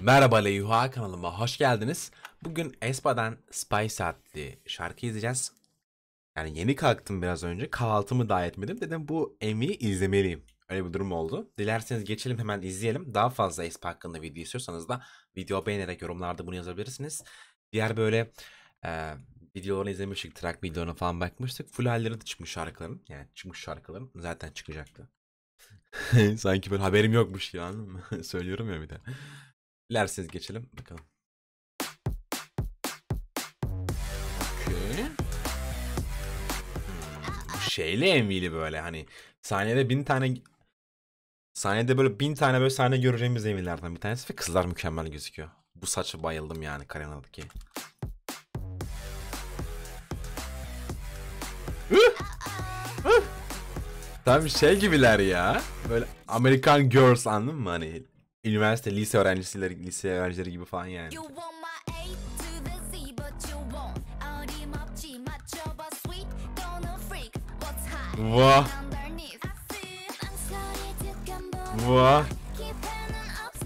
Merhaba Leyuha kanalıma hoş geldiniz. Bugün Espa'dan Spice adlı şarkı izleyeceğiz. Yani yeni kalktım biraz önce. Kahvaltımı daha etmedim. Dedim bu Emmy'yi izlemeliyim. Öyle bir durum oldu. Dilerseniz geçelim hemen izleyelim. Daha fazla Espa hakkında video istiyorsanız da video beğenerek yorumlarda bunu yazabilirsiniz. Diğer böyle e, videolarını izlemiştik. Track videolarına falan bakmıştık. Full halleri de çıkmış şarkıların. Yani çıkmış şarkıların. Zaten çıkacaktı. Sanki böyle haberim yokmuş ya? Söylüyorum ya bir de. Dilerseniz geçelim bakalım. Okey. Hmm, şeyli emili böyle hani saniyede bin tane saniyede böyle bin tane böyle sahne göreceğimiz emirlerden bir tanesi ve kızlar mükemmel gözüküyor. Bu saça bayıldım yani Karena'daki. Tam şey gibiler ya. Böyle Amerikan Girls anladın mı hani? üniversite, lise öğrencisileri, lise öğrencileri gibi falan yani. Vah. Vah.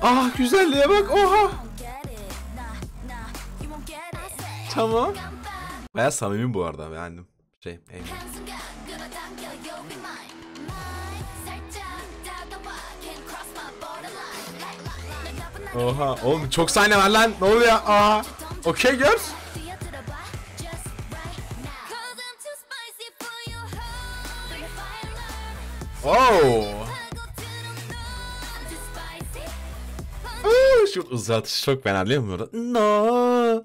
Ah güzelliğe bak oha. Tamam. Baya samimi bu arada beğendim. Şey, eğlendim. Oha oğlum çok sahne var lan ne oluyor aa. Okey gör. Oh. Aa, şu uzatış çok fena değil mi burada? No.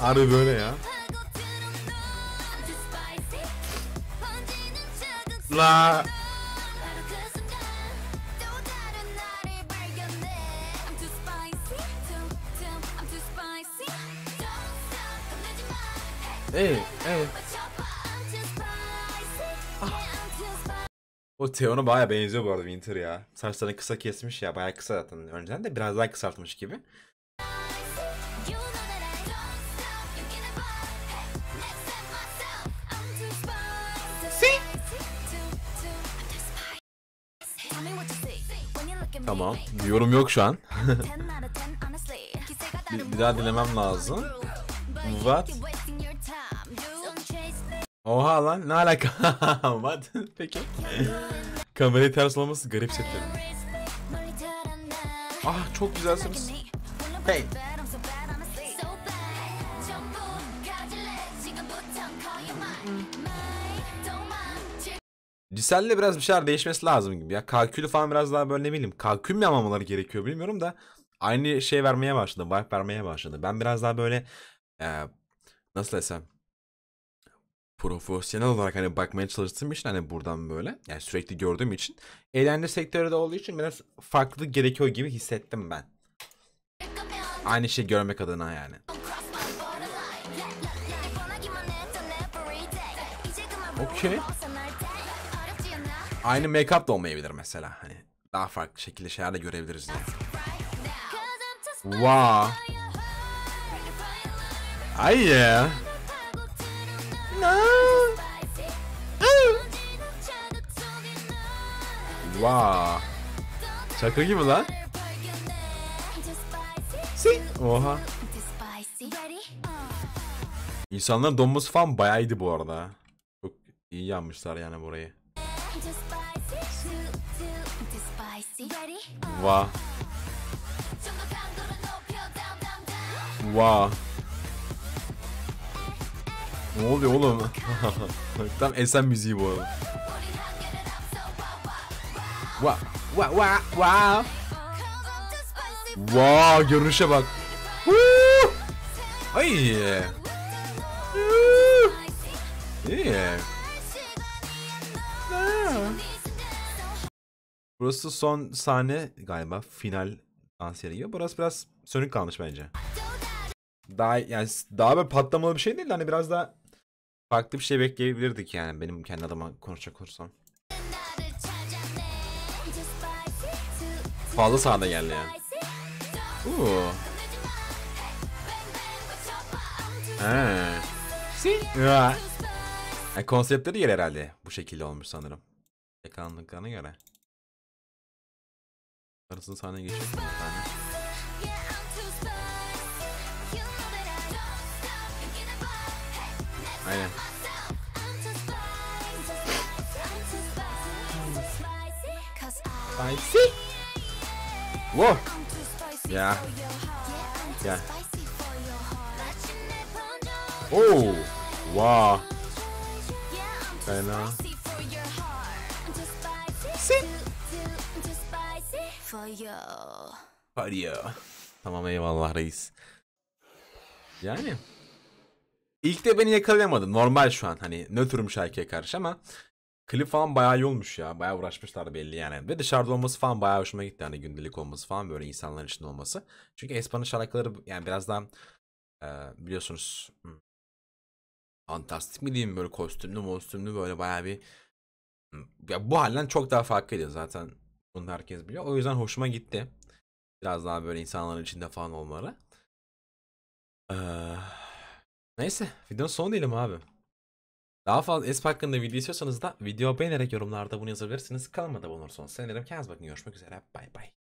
Harbi böyle ya. La. Evet, evet. O Theon'a baya benziyor bu arada Winter ya. Saçlarını kısa kesmiş ya. Baya kısa zaten. Önceden de biraz daha kısaltmış gibi. Tamam. Yorum yok şu an. bir, bir daha dilemem lazım. What? Oha lan ne alaka? What? Peki. Kamerayı ters olması garip setlerim. Ah çok güzelsiniz. Hey. Ciselle biraz bir şeyler değişmesi lazım gibi ya. Kalkülü falan biraz daha böyle ne bileyim. Kalkül mü yapmamaları gerekiyor bilmiyorum da. Aynı şey vermeye başladı. Vibe vermeye başladı. Ben biraz daha böyle e, nasıl desem profesyonel olarak hani bakmaya çalıştığım için hani buradan böyle yani sürekli gördüğüm için eğlence sektörü de olduğu için biraz farklı gerekiyor gibi hissettim ben. Aynı şey görmek adına yani. Okey. Aynı make-up da olmayabilir mesela hani. Daha farklı şekilde şeyler de görebiliriz diye. Wow. Ay yeah. No. Wow. Şaka gibi lan. Si. Oha. İnsanların donması falan bayağı iyiydi bu arada. Çok iyi yapmışlar yani burayı. Wow. Wow. Ne oluyor oğlum? Tam esen müziği bu arada. Wow. Wow. Wow. Wow. Wow. Görünüşe bak. Ay. Woo! İyi. Burası son sahne galiba final dans yeri gibi. Burası biraz sönük kalmış bence. Daha yani daha böyle patlamalı bir şey değil de hani biraz daha farklı bir şey bekleyebilirdik yani benim kendi adıma konuşacak olursam. Fazla sahne geldi yani. Ya. Yani konseptleri yer herhalde bu şekilde olmuş sanırım. Yakalandıklarına göre. Arasını sahne geçiyor. Aynen. Spicy? Whoa! Yeah. Yeah. Oh! Wow. Keiner. Hadi ya. Tamam eyvallah reis. Yani. İlk de beni yakalayamadı. Normal şu an hani nötrüm şarkıya karşı ama klip falan bayağı iyi olmuş ya. Bayağı uğraşmışlar belli yani. Ve dışarıda olması falan bayağı hoşuma gitti. Hani gündelik olması falan böyle insanların içinde olması. Çünkü Espa'nın şarkıları yani biraz daha e, biliyorsunuz hmm, fantastik mi diyeyim böyle kostümlü kostümlü böyle bayağı bir hmm, ya bu halden çok daha farklıydı zaten. Bunu herkes biliyor. O yüzden hoşuma gitti. Biraz daha böyle insanların içinde falan olmaları. Ee, neyse videonun sonu diyelim abi. Daha fazla Esp hakkında video istiyorsanız da video beğenerek yorumlarda bunu yazabilirsiniz. Kanalıma da olursanız sevinirim. Kendinize bakın görüşmek üzere. Bay bay.